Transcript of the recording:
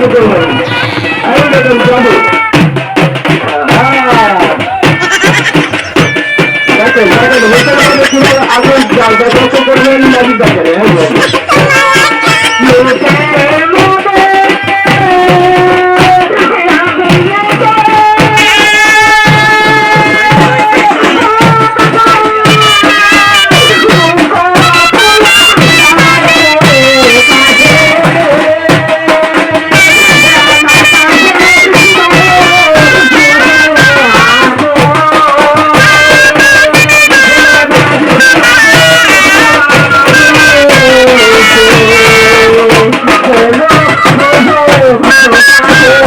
শুরু করলাম আরে দেখুন চালু দেখেন দেখেন আগুন জাল ব্যবস্থা করবেন Yeah.